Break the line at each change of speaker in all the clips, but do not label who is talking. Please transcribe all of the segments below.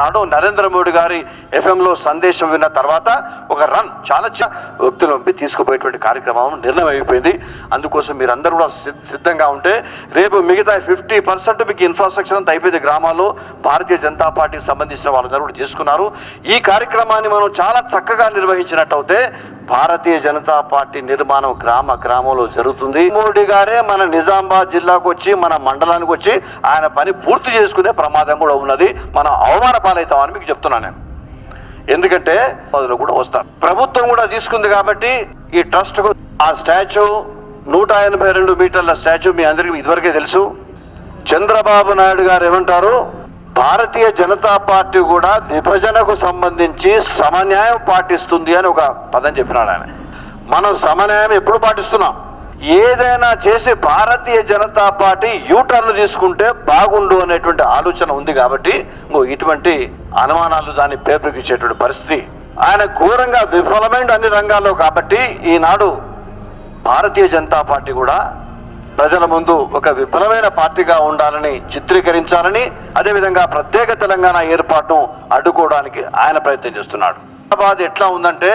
నాడు నరేంద్ర మోడీ గారి ఎఫ్ఎంలో సందేశం విన్న తర్వాత ఒక రన్ చాలా చిన్న వ్యక్తులు పంపి తీసుకుపోయేటువంటి కార్యక్రమం నిర్ణయం అయిపోయింది. అందుకోసం మీరు అందరూ కూడా సిద్ధంగా ఉంటే రేపు మిగతా ఫిఫ్టీ పర్సెంట్ మీకు ఇన్ఫ్రాస్ట్రక్చర్ అంతా అయిపోయింది గ్రామాల్లో భారతీయ జనతా పార్టీకి సంబంధించిన వాళ్ళందరూ కూడా చేసుకున్నారు ఈ కార్యక్రమాన్ని మనం చాలా చక్కగా నిర్వహించినట్టయితే భారతీయ జనతా పార్టీ నిర్మాణం గ్రామ గ్రామంలో జరుగుతుంది. మోడీ గారే మన నిజామాబాద్ జిల్లాకు వచ్చి మన మండలానికి వచ్చి ఆయన పని పూర్తి చేసుకునే ప్రమాదం కూడా ఉన్నది. మనం అవమాన పాలవుతామని మీకు చెప్తున్నాను నేను. ఎందుకంటే అందులో కూడా వస్తారు ప్రభుత్వం కూడా తీసుకుంది కాబట్టి ఈ ట్రస్ట్కు ఆ స్టాచ్యూ నూట ఎనభై రెండు మీటర్ల స్టాచ్యూ మీ అందరికీ ఇదివరకే తెలుసు. చంద్రబాబు నాయుడు గారు ఏమంటారు? భారతీయ జనతా పార్టీ కూడా విభజనకు సంబంధించి సమన్యాయం పాటిస్తుంది అని ఒక పదం చెప్పినాడు ఆయన. మనం సమన్యాయం ఎప్పుడు పాటిస్తున్నాం? ఏదైనా చేసి భారతీయ జనతా పార్టీ యూటర్న్ తీసుకుంటే బాగుండు అనేటువంటి ఆలోచన ఉంది కాబట్టి ఇంకో ఇటువంటి అనుమానాలు దాన్ని పేపర్కిచ్చేటువంటి పరిస్థితి. ఆయన ఘోరంగా విఫలమైన అన్ని రంగాల్లో కాబట్టి ఈనాడు భారతీయ జనతా పార్టీ కూడా ప్రజల ముందు ఒక విఫలమైన పార్టీగా ఉండాలని చిత్రీకరించాలని అదేవిధంగా ప్రత్యేక తెలంగాణ ఏర్పాటును అడ్డుకోవడానికి ఆయన ప్రయత్నం చేస్తున్నాడు. హైదరాబాద్ ఎట్లా ఉందంటే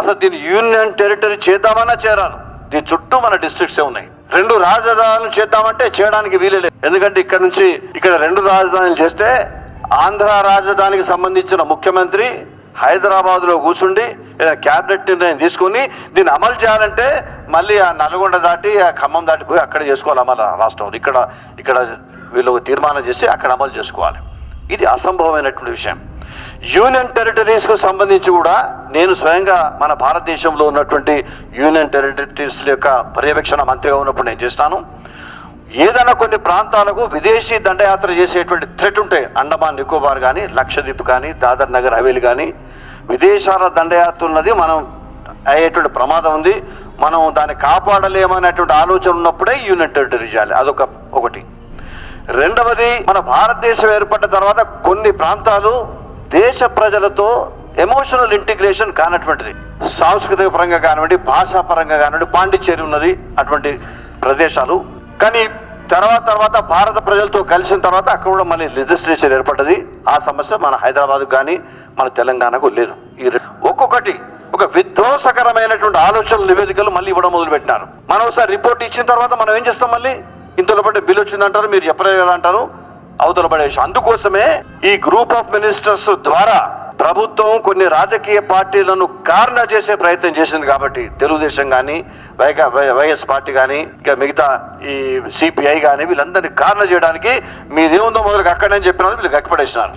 అసలు దీని యూనియన్ టెరిటరీ చేద్దామన్నా చేరారు దీని చుట్టూ మన డిస్ట్రిక్ట్సే ఉన్నాయి. రెండు రాజధానులు చేద్దామంటే చేయడానికి వీలలేదు ఎందుకంటే ఇక్కడ నుంచి ఇక్కడ రెండు రాజధానులు చేస్తే ఆంధ్ర రాజధానికి సంబంధించిన ముఖ్యమంత్రి హైదరాబాద్లో కూర్చుండి క్యాబినెట్ నిర్ణయం తీసుకుని దీన్ని అమలు చేయాలంటే మళ్ళీ ఆ నల్గొండ దాటి ఆ ఖమ్మం దాటి పోయి అక్కడ చేసుకోవాలి అమలు రాష్ట్రంలో ఇక్కడ ఇక్కడ వీళ్ళు తీర్మానం చేసి అక్కడ అమలు చేసుకోవాలి. ఇది అసంభవమైనటువంటి విషయం. యూనియన్ టెరిటరీస్కు సంబంధించి కూడా నేను స్వయంగా మన భారతదేశంలో ఉన్నటువంటి యూనియన్ టెరిటరీస్ యొక్క పర్యవేక్షణ మంత్రిగా ఉన్నప్పుడు నేను చేస్తాను. ఏదైనా కొన్ని ప్రాంతాలకు విదేశీ దండయాత్ర చేసేటువంటి థ్రెట్ ఉంటాయి అండమాన్ నికోబార్ కానీ లక్షద్వీప్ కానీ దాదర్ నగర్ హవేలి కానీ విదేశాల దండయాత్ర ఉన్నది మనం అయ్యేటువంటి ప్రమాదం ఉంది. మనం దాన్ని కాపాడలేమనేటువంటి ఆలోచన ఉన్నప్పుడే యూనిట్ టెరిటరీ చేయాలి. అదొక ఒకటి. రెండవది మన భారతదేశం ఏర్పడిన తర్వాత కొన్ని ప్రాంతాలు దేశ ప్రజలతో ఎమోషనల్ ఇంటిగ్రేషన్ కానటువంటిది. సాంస్కృతిక పరంగా కానివ్వండి భాషా పరంగా కానివ్వండి పాండిచ్చేరి ఉన్నది అటువంటి ప్రదేశాలు. కానీ తర్వాత తర్వాత భారత ప్రజలతో కలిసిన తర్వాత అక్కడ కూడా మళ్ళీ లెజిస్లేచర్ ఏర్పడ్డది. ఆ సమస్య మన హైదరాబాద్ కానీ మన తెలంగాణకు లేదు. ఈ ఒక్కొక్కటి ఒక విధ్వంసకరమైనటువంటి ఆలోచనల నివేదికలు మళ్ళీ ఇవ్వడం మొదలు పెట్టినారు మనం ఒకసారి రిపోర్ట్ ఇచ్చిన తర్వాత మనం ఏం చేస్తాం మళ్ళీ? ఇంతలో పడే బిల్ వచ్చిందంటారు మీరు చెప్పలేదు కదా అంటారు అవతల పడేసి. అందుకోసమే ఈ గ్రూప్ ఆఫ్ మినిస్టర్స్ ద్వారా ప్రభుత్వం కొన్ని రాజకీయ పార్టీలను కారణ చేసే ప్రయత్నం చేసింది కాబట్టి తెలుగుదేశం కానీ వై- వైఎస్ పార్టీ కానీ ఇంకా మిగతా ఈ సిపిఐ కానీ వీళ్ళందరినీ కారణ చేయడానికి మీదేముందో మొదలు అక్కడనే చెప్పిన వీళ్ళు గక్కిపడేసినారు